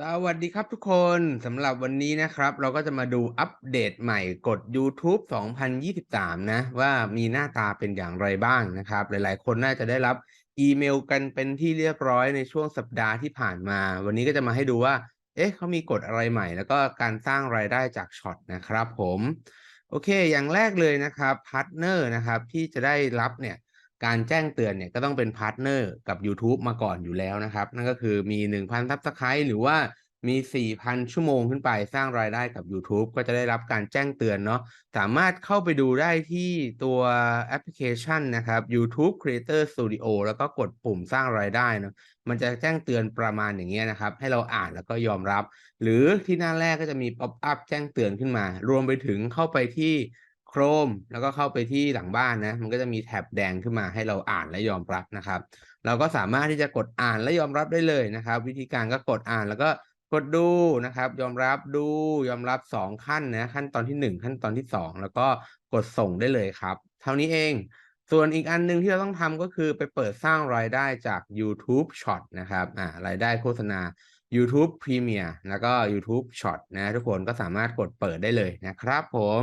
สวัสดีครับทุกคนสำหรับวันนี้นะครับ เราก็จะมาดูอัปเดตใหม่กฎ YouTube 2023 นะ ว่ามีหน้าตาเป็นอย่างไรบ้างนะครับ หลายๆ คนน่าจะได้รับอีเมลกันเป็นที่เรียบร้อยในช่วงสัปดาห์ที่ผ่านมา วันนี้ก็จะมาให้ดูว่า เอ๊ะเขามีกฎอะไรใหม่ แล้วก็การสร้างรายได้จากช็อตนะครับผม โอเค อย่างแรกเลยนะครับพาร์ทเนอร์นะครับที่จะได้รับเนี่ย การแจ้งเตือนเนี่ยก็ต้องเป็นพาร์ทเนอร์กับ YouTube มาก่อนอยู่แล้วนะครับ นั่นก็คือมี 1,000 Subscribe หรือว่ามี 4,000 ชั่วโมงขึ้นไปสร้างรายได้กับ YouTube ก็จะได้รับการแจ้งเตือนเนาะสามารถเข้าไปดูได้ที่ตัวแอปพลิเคชันนะครับ YouTube Creator Studio แล้วก็กดปุ่มสร้างรายได้เนาะมันจะแจ้งเตือนประมาณอย่างเงี้ยนะครับ ให้เราอ่านแล้วก็ยอมรับ หรือที่หน้าแรกก็จะมีป๊อปอัพแจ้งเตือนขึ้นมา รวมไปถึงเข้าไปที่ Chrome แล้วก็เข้าไปที่หลังบ้านนะ มันก็จะมีแท็บแดงขึ้นมาให้เราอ่านและยอมรับนะครับ เราก็สามารถที่จะกดอ่านและยอมรับได้เลยนะครับ วิธีการก็กดอ่านแล้วก็กดดูนะครับ ยอมรับดูยอมรับ 2 ขั้นนะขั้นตอนที่ 1 ขั้นตอนที่ 2 แล้วก็กดส่งได้เลยครับ เท่านี้เอง ส่วนอีกอันหนึ่งที่เราต้องทำก็คือไปเปิดสร้างรายได้จาก YouTube Short นะครับอ่ารายได้โฆษณา YouTube Premier แล้วก็ YouTube Short นะทุกคนก็สามารถกดเปิดได้เลยนะครับผม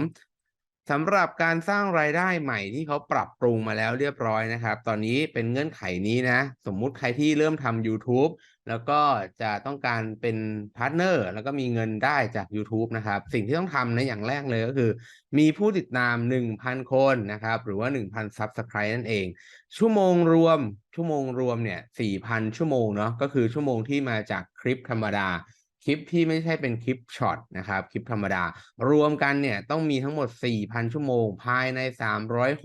สำหรับการสร้างรายได้ใหม่ที่เขาปรับปรุงมาแล้วเรียบร้อยนะครับ ตอนนี้เป็นเงื่อนไขนี้นะ สมมุติใครที่เริ่มทำ YouTube แล้วก็จะต้องการเป็นพาร์ทเนอร์แล้วก็มีเงินได้จาก YouTube นะครับ สิ่งที่ต้องทำนะอย่างแรกเลยก็คือ มีผู้ติดตาม 1,000 คนนะครับ หรือว่า 1,000 Subscribe นั่นเอง ชั่วโมงรวม ชั่วโมงรวมเนี่ย 4,000 ชั่วโมงเนาะก็คือชั่วโมงที่มาจากคลิปธรรมดา คลิปที่ไม่ใช่เป็นคลิปช็อตนะครับคลิปธรรมดา รวมกันเนี่ยต้องมีทั้งหมด 4,000 ชั่วโมง ภายใน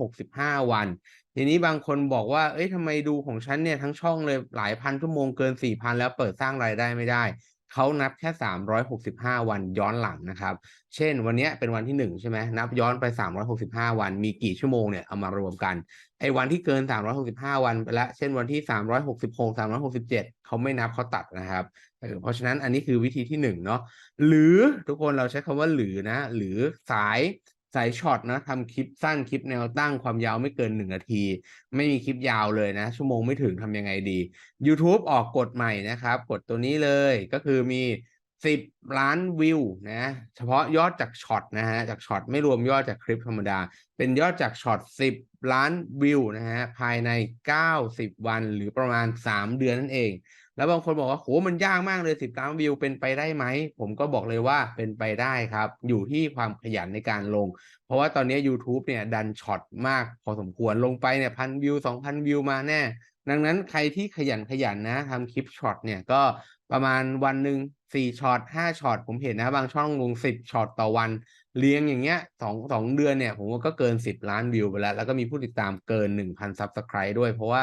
365 วัน ทีนี้บางคนบอกว่า เอ้ยทำไมดูของฉันเนี่ยทั้งช่องเลยหลายพันชั่วโมงเกิน 4,000 แล้วเปิดสร้างรายได้ไม่ได้ เขานับแค่ 365 วันย้อนหลังนะครับ เช่นวันนี้เป็นวันที่ 1 ใช่ไหมนับย้อนไป 365 วัน มีกี่ชั่วโมงเนี่ยเอามารวมกันไอ้วันที่เกิน 365 วันไปแล้ว เช่นวันที่ 366 367 เขาไม่นับเขาตัดนะครับเออเพราะฉะนั้นอันนี้คือวิธีที่1เนาะหรือทุกคนเราใช้คำว่าหรือนะ หรือสาย สายช็อตนะทำคลิปสั้นคลิปแนวตั้งความยาวไม่เกิน1นาที ไม่มีคลิปยาวเลยนะ ชั่วโมงไม่ถึงทำยังไงดี YouTube ออกกฎใหม่นะครับ กฎตัวนี้เลยก็คือมี 10 ล้านวิวนะเฉพาะยอดจากช็อตนะฮะจากช็อตไม่รวมยอดจากคลิปธรรมดา เป็นยอดจากช็อต 10 ล้านวิวนะฮะภายใน 90 วันหรือประมาณ 3 เดือนนั่นเอง แล้วบางคนบอกว่าโหมันยากมากเลย10ล้านวิวเป็นไปได้ไหม ผมก็บอกเลยว่าเป็นไปได้ครับ อยู่ที่ความขยันในการลง เพราะว่าตอนนี้ YouTube เนี่ยดันช็อตมากพอสมควรลงไปเนี่ยพันวิว2,000วิวมาแน่ ดังนั้นใครที่ขยันขยันนะทำคลิปช็อตเนี่ยก็ประมาณวันหนึ่งสี่ช็อตห้าช็อตผมเห็นนะ บางช่องลงสิบช็อตต่อวัน เลี้ยงอย่างเงี้ยสองสองเดือนเนี่ย ผมว่าก็เกินสิบล้านวิวไปแล้ว แล้วก็มีผู้ติดตามเกินหนึ่งพันซับสไครต์ด้วย เพราะว่า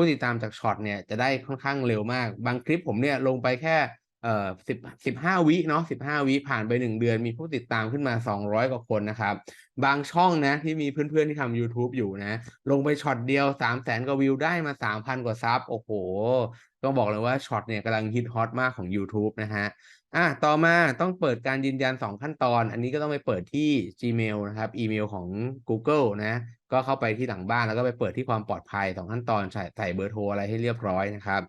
ผู้ติดตามจากช็อตเนี่ยจะได้ค่อนข้างเร็วมาก บางคลิปผมเนี่ยลงไปแค่เอ่อสิบสิบห้าวิเนาะสิบห้าวิผ่านไปหนึ่งเดือน มีผู้ติดตามขึ้นมาสองร้อยกว่าคนนะครับ บางช่องนะที่มีเพื่อนๆที่ทำ YouTube อยู่นะ ลงไปช็อตเดียวสามแสนกว่าวิวได้มาสามพันกว่าซับ โอ้โห ต้องบอกเลยว่าช็อตเนี่ยกำลังฮิตฮอตมากของ YouTube นะฮะ อะต่อมาต้องเปิดการยืนยัน 2 ขั้นตอน อันนี้ก็ต้องไปเปิดที่ Gmail นะครับอีเมลของ Google นะก็เข้าไปที่หลังบ้านแล้วก็ไปเปิดที่ความปลอดภัย 2 ขั้นตอนใส่ใส่เบอร์โทรอะไรให้เรียบร้อยนะครับ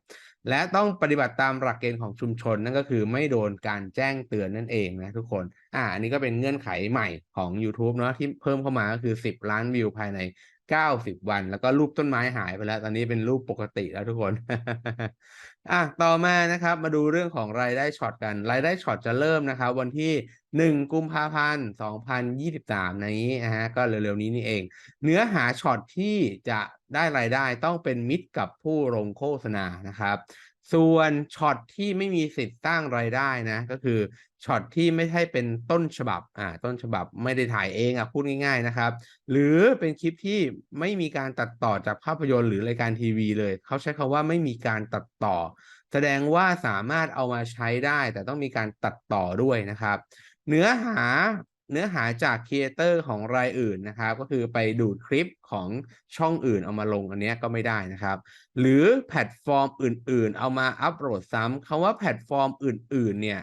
และต้องปฏิบัติตามหลักเกณฑ์ของชุมชน นั่นก็คือไม่โดนการแจ้งเตือนนั่นเองนะทุกคนอ่าอันนี้ก็เป็นเงื่อนไขใหม่ของ YouTube เนาะที่เพิ่มเข้ามาก็คือ 10 ล้านวิวภายใน ก้าสิบวัน แล้วก็รูปต้นไม้หายไปแล้ว ตอนนี้เป็นรูปปกติแล้วทุกคน อะต่อมานะครับ มาดูเรื่องของรายได้ช็อตกัน รายได้ช็อตจะเริ่มนะครับ วันที่หนึ่งกุมภาพันธ์สองพันี้นะฮะก็เร็วๆนี้นี่เอง เนื้อหาช็อตที่จะได้รายได้ต้องเป็นมิตรกับผู้ลงโฆษณานะครับ ส่วนช็อตที่ไม่มีสิทธิ์สร้างรายได้นะ ก็คือช็อตที่ไม่ใช่เป็นต้นฉบับอ่าต้นฉบับไม่ได้ถ่ายเองอะพูดง่าย ๆนะครับ หรือเป็นคลิปที่ไม่มีการตัดต่อจากภาพยนตร์หรือรายการทีวีเลย เขาใช้คาว่าไม่มีการตัดต่อ แสดงว่าสามารถเอามาใช้ได้ แต่ต้องมีการตัดต่อด้วยนะครับ เนื้อหา เนื้อหาจากครีเอเตอร์ของรายอื่นนะครับ ก็คือไปดูดคลิปของช่องอื่นเอามาลงอันนี้ก็ไม่ได้นะครับ หรือแพลตฟอร์มอื่น ๆ เอามาอัปโหลดซ้ำคำว่าแพลตฟอร์มอื่น ๆ เนี่ย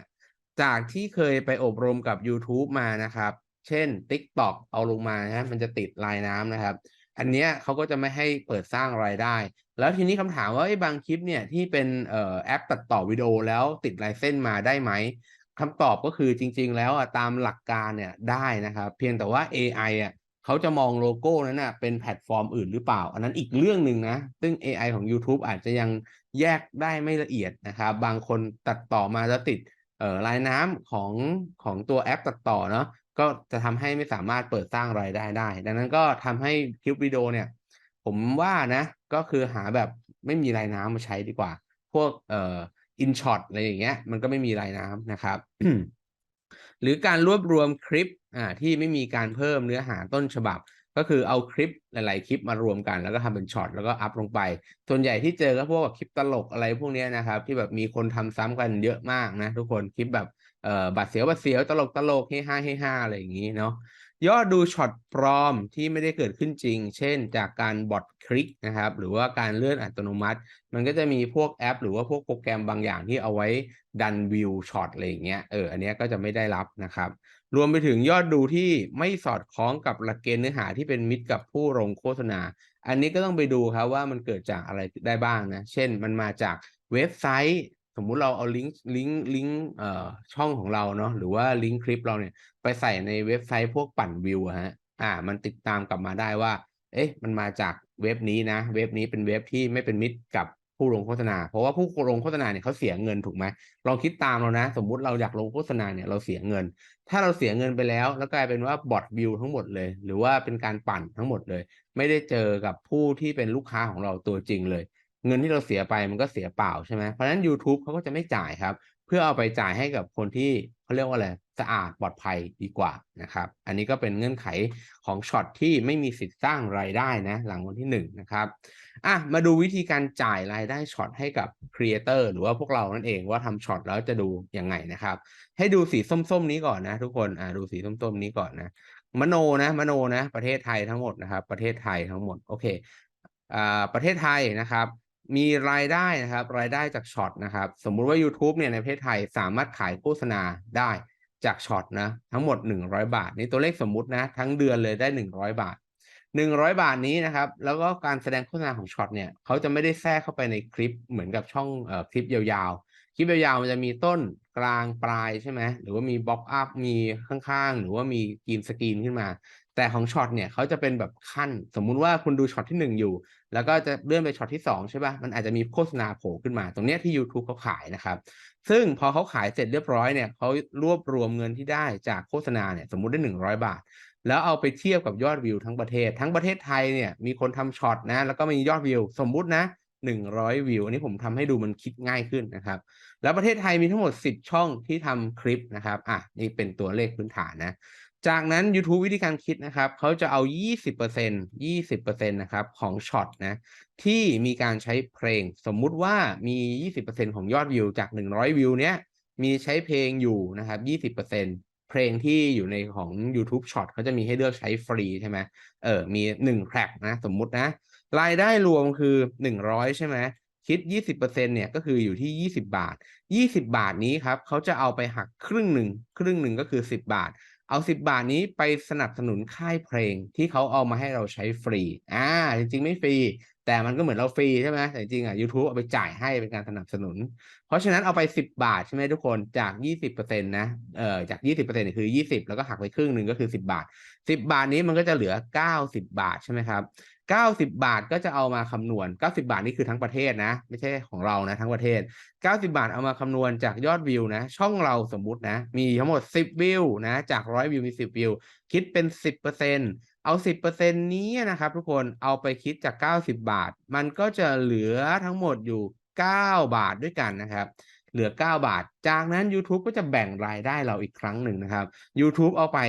จากที่เคยไปอบรมกับ YouTube มานะครับ เช่น TikTok เอาลงมานะมันจะติดลายน้ำนะครับ อันเนี้ยเขาก็จะไม่ให้เปิดสร้างรายได้ แล้วทีนี้คำถามว่าไอ้บางคลิปเนี่ยที่เป็นออแอปตัดต่อวิดีโอแล้วติดลายเส้นมาได้ไหม คำตอบก็คือจริง ๆ แล้วอะตามหลักการเนี่ยได้นะครับเพียงแต่ว่า AI อะเขาจะมองโลโก้นั้นน่ะเป็นแพลตฟอร์มอื่นหรือเปล่า อันนั้นอีกเรื่องหนึ่งนะ ซึ่ง AI ของ YouTube อาจจะยังแยกได้ไม่ละเอียดนะครับ บางคนตัดต่อมาแล้วติดเอ่อลายน้ำของของตัวแอปตัดต่อเนาะก็จะทำให้ไม่สามารถเปิดสร้างรายได้ได้ ดังนั้นก็ทำให้คลิปวิดีโอเนี่ย ผมว่านะก็คือหาแบบไม่มีลายน้ำมาใช้ดีกว่า พวกเอ่อ อินช็อตอะไรอย่างเงี้ย มันก็ไม่มีลายน้ำนะครับ หรือการรวบรวมคลิปอ่าที่ไม่มีการเพิ่มเนื้อหาต้นฉบับ ก็คือเอาคลิปหลาย ๆ คลิปมารวมกันแล้วก็ทำเป็นช็อตแล้วก็อัพลงไป ส่วนใหญ่ที่เจอก็พวกแบบคลิปตลกอะไรพวกเนี้ยนะครับ ที่แบบมีคนทำซ้ำกันเยอะมากนะ ทุกคนคลิปแบบเอ่อบัดเสียวบัดเสียวตลกตลกเฮฮาเฮฮาอะไรอย่างงี้เนาะ ยอดดูช็อตปลอมที่ไม่ได้เกิดขึ้นจริง เช่น จากการบอทคลิกนะครับ หรือว่าการเลื่อนอัตโนมัติ มันก็จะมีพวกแอป หรือว่าพวกโปรแกรมบางอย่างที่เอาไว้ดันวิวช็อตอะไรอย่างเงี้ย เออ อันนี้ก็จะไม่ได้รับนะครับ รวมไปถึงยอดดูที่ไม่สอดคล้องกับหลักเกณฑ์เนื้อหาที่เป็นมิตรกับผู้ลงโฆษณา อันนี้ก็ต้องไปดูครับว่ามันเกิดจากอะไรได้บ้างนะ เช่น มันมาจากเว็บไซต์ สมมุติเราเอาลิงก์ลิงก์ลิงก์ช่องของเราเนาะหรือว่าลิงก์คลิปเราเนี่ยไปใส่ในเว็บไซต์พวกปั่นวิวฮะอ่า มันติดตามกลับมาได้ว่า เอ๊ะ มันมาจากเว็บนี้นะ เว็บนี้เป็นเว็บที่ไม่เป็นมิตรกับผู้ลงโฆษณา เพราะว่าผู้ลงโฆษณาเนี่ยเขาเสียเงินถูกไหมลองคิดตามเรานะ สมมุติเราอยากลงโฆษณาเนี่ยเราเสียเงิน ถ้าเราเสียเงินไปแล้ว แล้วกลายเป็นว่าบอทวิวทั้งหมดเลย หรือว่าเป็นการปั่นทั้งหมดเลย ไม่ได้เจอกับผู้ที่เป็นลูกค้าของเราตัวจริงเลย เงินที่เราเสียไปมันก็เสียเปล่าใช่ไหมเพราะฉะนั้น YouTube เขาก็จะไม่จ่ายครับ เพื่อเอาไปจ่ายให้กับคนที่เขาเรียกว่าอะไรสะอาดปลอดภัยดีกว่านะครับ อันนี้ก็เป็นเงื่อนไขของช็อตที่ไม่มีสิทธิ์สร้างรายได้นะหลังวันที่หนึ่งนะครับอะมาดูวิธีการจ่ายรายได้ช็อตให้กับครีเอเตอร์หรือว่าพวกเรานั่นเองว่าทำช็อตแล้วจะดูยังไงนะครับ ให้ดูสีส้มๆนี้ก่อนนะ ทุกคนอ่าดูสีส้มๆนี้ก่อนนะมโนนะมโนนะ ประเทศไทยทั้งหมดนะครับ ประเทศไทยทั้งหมดโอเคอ่าประเทศไทยนะครับ มีรายได้นะครับ รายได้จากช็อตนะครับ สมมุติว่า YouTube เนี่ยในประเทศไทยสามารถขายโฆษณาได้จากช็อตนะทั้งหมด 100 บาท นี่ตัวเลขสมมุตินะ ทั้งเดือนเลยได้ 100 บาท 100 บาทนี้นะครับ แล้วก็การแสดงโฆษณาของช็อตเนี่ยเขาจะไม่ได้แทรกเข้าไปในคลิปเหมือนกับช่องเอ่อคลิปยาวๆ คลิปยาวๆมันจะมีต้นกลางปลายใช่ไหมหรือว่ามีบล็อกอัพมีข้างๆ หรือว่ามีกรีนสกรีนขึ้นมา แต่ของช็อตเนี่ยเขาจะเป็นแบบขั้น สมมุติว่าคุณดูช็อตที่หนึ่งอยู่ แล้วก็จะเลื่อนไปช็อตที่สองใช่ป่ะมันอาจจะมีโฆษณาโผล่ขึ้นมา ตรงเนี้ยที่ YouTube เขาขายนะครับ ซึ่งพอเขาขายเสร็จเรียบร้อยเนี่ยเขารวบรวมเงินที่ได้จากโฆษณาเนี่ยสมมุติได้หนึ่งร้อยบาท แล้วเอาไปเทียบกับยอดวิวทั้งประเทศ ทั้งประเทศไทยเนี่ยมีคนทำช็อตนะแล้วก็มียอดวิว สมมุตินะหนึ่งร้อยวิวอันนี้ผมทำให้ดูมันคิดง่ายขึ้นนะครับ แล้วประเทศไทยมีทั้งหมด10ช่องที่ทำคลิปนะครับอะนี่เป็นตัวเลขพื้นฐานนะ จากนั้น YouTube วิธีการคิดนะครับเขาจะเอา 20% 20%นะครับของช็อตนะที่มีการใช้เพลง สมมุติว่ามี 20%ของยอดวิวจาก 100 วิวเนี้ยมีใช้เพลงอยู่นะครับ 20%เพลงที่อยู่ในของ YouTube Short เขาจะมีให้เลือกใช้ฟรีใช่ไหมเออมี1แทร็กนะสมมุตินะ รายได้รวมคือ 100 ใช่ไหมคิด 20%เนี่ยก็คืออยู่ที่ 20 บาท 20 บาทนี้ครับเขาจะเอาไปหักครึ่งหนึ่งครึ่งหนึ่งก็คือ 10 บาท เอาสิบบาทนี้ไปสนับสนุนค่ายเพลงที่เขาเอามาให้เราใช้ฟรี อ่า จริงๆไม่ฟรี แต่มันก็เหมือนเราฟรีใช่ไหมแต่จริงๆอะ YouTube เอาไปจ่ายให้เป็นการสนับสนุน เพราะฉะนั้นเอาไป 10 บาทใช่ไหมทุกคนจาก 20%นะเอ่อจาก 20%เนี่ยคือ 20 แล้วก็หักไปครึ่งหนึ่งก็คือ 10 บาท 10 บาทนี้มันก็จะเหลือ 90 บาทใช่ไหมครับ 90บาทก็จะเอามาคำนวณ90บาทนี่คือทั้งประเทศนะ ไม่ใช่ของเรานะ ทั้งประเทศ90บาทเอามาคำนวณจากยอดวิวนะ ช่องเราสมมุตินะ มีทั้งหมด10วิวนะ จาก100วิวมี10วิว คิดเป็น10%เอา10%นี้นะครับ ทุกคนเอาไปคิดจาก90บาท มันก็จะเหลือทั้งหมดอยู่9บาทด้วยกันนะครับเหลือ 9 บาท จากนั้น YouTube ก็จะแบ่งรายได้เราอีกครั้งหนึ่งนะครับ YouTube เอาไป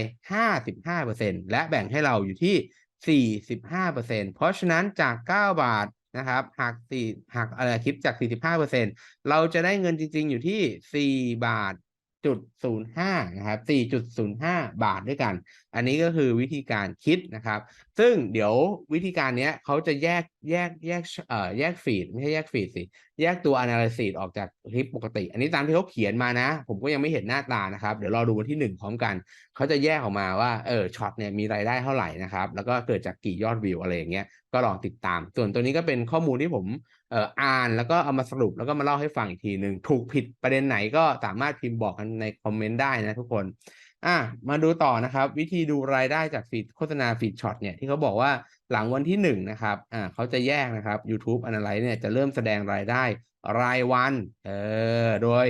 55%และแบ่งให้เราอยู่ที่ 45%เพราะฉะนั้นจาก 9 บาทนะครับหัก4หักอะไรคิดจาก 45%เราจะได้เงินจริง ๆ อยู่ที่ 4 บาทจุด05นะครับ4.05บาทด้วยกัน อันนี้ก็คือวิธีการคิดนะครับ ซึ่งเดี๋ยววิธีการเนี้ยเขาจะแยกแยกแยกเอ่อแยกฟีดไม่ใช่แยกฟีดสิ แยกตัว Analysis ออกจากคลิปปกติ อันนี้ตามที่เขาเขียนมานะ ผมก็ยังไม่เห็นหน้าตานะครับ เดี๋ยวรอดูวันที่หนึ่งพร้อมกัน เขาจะแยกออกมาว่า เออ ช็อตเนี่ยมีรายได้เท่าไหร่นะครับ แล้วก็เกิดจากกี่ยอดวิวอะไรอย่างเงี้ย ก็ลองติดตาม ส่วนตัวนี้ก็เป็นข้อมูลที่ผมเอ่ออ่าน แล้วก็เอามาสรุปแล้วก็มาเล่าให้ฟังอีกทีหนึ่ง ถูกผิดประเด็นไหนก็สามารถพิมพ์บอกกันในคอมเมนต์ได้นะทุกคน อะมาดูต่อนะครับ วิธีดูรายได้จากฟีดโฆษณาฟีดช็อตเนี่ยที่เขาบอกว่าหลังวันที่หนึ่งนะครับอ่าเขาจะแยกนะครับ YouTube Analyze เนี่ยจะเริ่มแสดงรายได้รายวันเออโดย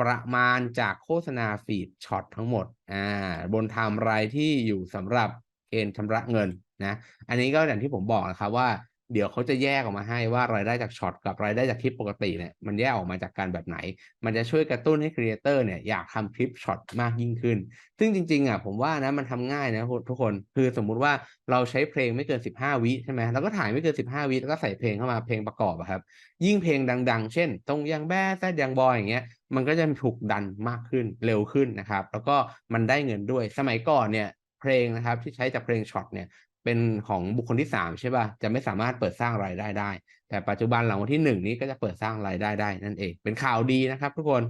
ประมาณจากโฆษณาฟีดช็อตทั้งหมดอ่าบนไทม์ไรายที่อยู่สำหรับเกณฑ์ชำระเงินนะอันนี้ก็อย่างที่ผมบอกนะครับว่า เดี๋ยวเขาจะแยกออกมาให้ว่ารายได้จากช็อตกับรายได้จากคลิปปกติเนี่ยมันแยกออกมาจากการแบบไหน มันจะช่วยกระตุ้นให้ครีเอเตอร์เนี่ยอยากทำคลิปช็อตมากยิ่งขึ้น ซึ่งจริงๆอะผมว่านะมันทำง่ายนะทุกคนคือสมมุติว่าเราใช้เพลงไม่เกิน 15 วิใช่ไหมเราก็ถ่ายไม่เกิน 15 วิแล้วก็ใส่เพลงเข้ามาเพลงประกอบอะครับ ยิ่งเพลงดัง ๆ เช่น ตรงยังแบ้แซดยังบอยอย่างเงี้ยมันก็จะถูกดันมากขึ้นเร็วขึ้นนะครับแล้วก็มันได้เงินด้วยสมัยก่อนเนี่ยเพลงนะครับที่ใช้จากเพลงช็อตเนี่ย เป็นของบุคคลที่3ใช่ป่ะจะไม่สามารถเปิดสร้างรายได้ได้ แต่ปัจจุบันหลังวันที่1นี้ก็จะเปิดสร้างรายได้ได้นั่นเอง เป็นข่าวดีนะครับ ทุกคน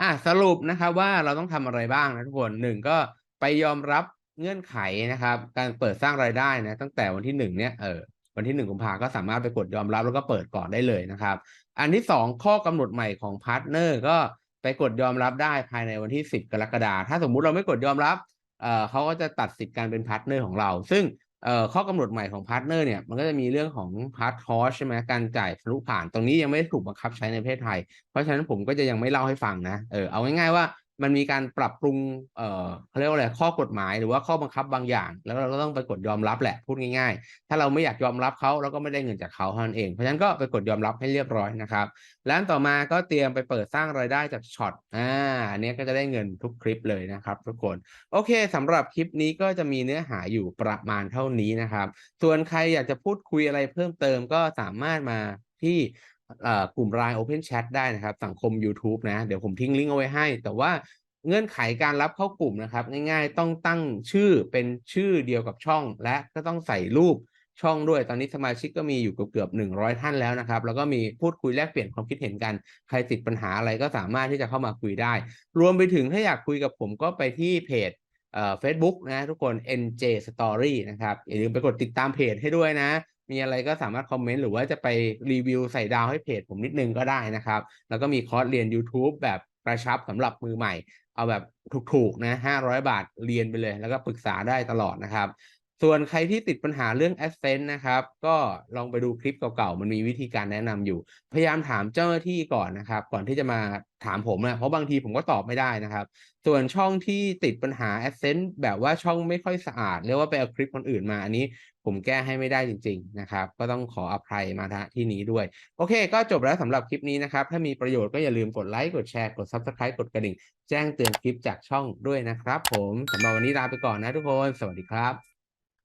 อะสรุปนะครับว่าเราต้องทำอะไรบ้างนะทุกคนหนึ่งก็ไปยอมรับเงื่อนไขนะครับ การเปิดสร้างรายได้นะตั้งแต่วันที่หนึ่งเนี่ยเออวันที่หนึ่งกุมภาก็สามารถไปกดยอมรับแล้วก็เปิดก่อนได้เลยนะครับ อันที่สองข้อกำหนดใหม่ของพาร์ทเนอร์ก็ไปกดยอมรับได้ภายในวันที่สิบกรกฎาคมถ้าสมมุติเราไม่กดยอมรับ เอ่อเขาก็จะตัดสิทธิ์การเป็นพาร์ทเนอร์ของเรา ซึ่งเอ่อข้อกำหนดใหม่ของพาร์ทเนอร์เนี่ยมันก็จะมีเรื่องของพาร์ทคอสใช่ไหมการจ่ายทะลุผ่านตรงนี้ยังไม่ถูกบังคับใช้ในประเทศไทย เพราะฉะนั้นผมก็จะยังไม่เล่าให้ฟังนะเออเอาง่ายๆว่า มันมีการปรับปรุง เอ่อเขาเรียกว่าอะไรข้อกฎหมายหรือว่าข้อบังคับบางอย่าง แล้วเราก็ต้องไปกดยอมรับแหละพูดง่ายๆ ถ้าเราไม่อยากยอมรับเขาเราก็ไม่ได้เงินจากเขาเท่านั้นเอง เพราะฉะนั้นก็ไปกดยอมรับให้เรียบร้อยนะครับแล้วต่อมาก็เตรียมไปเปิดสร้างรายได้จากช็อตอ่าอันนี้ก็จะได้เงินทุกคลิปเลยนะครับทุกคนโอเคสำหรับคลิปนี้ก็จะมีเนื้อหาอยู่ประมาณเท่านี้นะครับ ส่วนใครอยากจะพูดคุยอะไรเพิ่มเติมก็สามารถมาที่ กลุ่ม Line Open Chat ได้นะครับ สังคม YouTube นะ เดี๋ยวผมทิ้งลิงก์เอาไว้ให้ แต่ว่าเงื่อนไขการรับเข้ากลุ่มนะครับ ง่ายๆ ต้องตั้งชื่อเป็นชื่อเดียวกับช่อง และก็ต้องใส่รูปช่องด้วย ตอนนี้สมาชิกก็มีอยู่เกือบๆ100 ท่านแล้วนะครับ แล้วก็มีพูดคุยแลกเปลี่ยนความคิดเห็นกัน ใครติดปัญหาอะไรก็สามารถที่จะเข้ามาคุยได้ รวมไปถึงถ้าอยากคุยกับผมก็ไปที่เพจเอ่อ Facebook นะทุกคน NJ Story นะครับอย่าลืมไปกดติดตามเพจให้ด้วยนะ มีอะไรก็สามารถคอมเมนต์หรือว่าจะไปรีวิวใส่ดาวให้เพจผมนิดนึงก็ได้นะครับ แล้วก็มีคอร์สเรียน YouTube แบบกระชับสำหรับมือใหม่ เอาแบบถูกๆนะ500 บาทเรียนไปเลย แล้วก็ปรึกษาได้ตลอดนะครับ ส่วนใครที่ติดปัญหาเรื่อง Adsense นะครับ ก็ลองไปดูคลิปเก่าๆ มันมีวิธีการแนะนำอยู่ พยายามถามเจ้าหน้าที่ก่อนนะครับ ก่อนที่จะมาถามผมนะเพราะบางทีผมก็ตอบไม่ได้นะครับ ส่วนช่องที่ติดปัญหา Adsense แบบว่าช่องไม่ค่อยสะอาด เรียกว่าไปเอาคลิปคนอื่นมา อันนี้ผมแก้ให้ไม่ได้จริง ๆ นะครับ ก็ต้องขออภัยมาที่นี้ด้วย โอเค ก็จบแล้วสำหรับคลิปนี้นะครับ ถ้ามีประโยชน์ก็อย่าลืมกดไลค์ กดแชร์ กด Subscribe กดกระดิ่ง แจ้งเตือนคลิปจากช่องด้วยนะครับ ผมสำหรับวันนี้ลาไปก่อนนะทุกคน สวัสดีครับ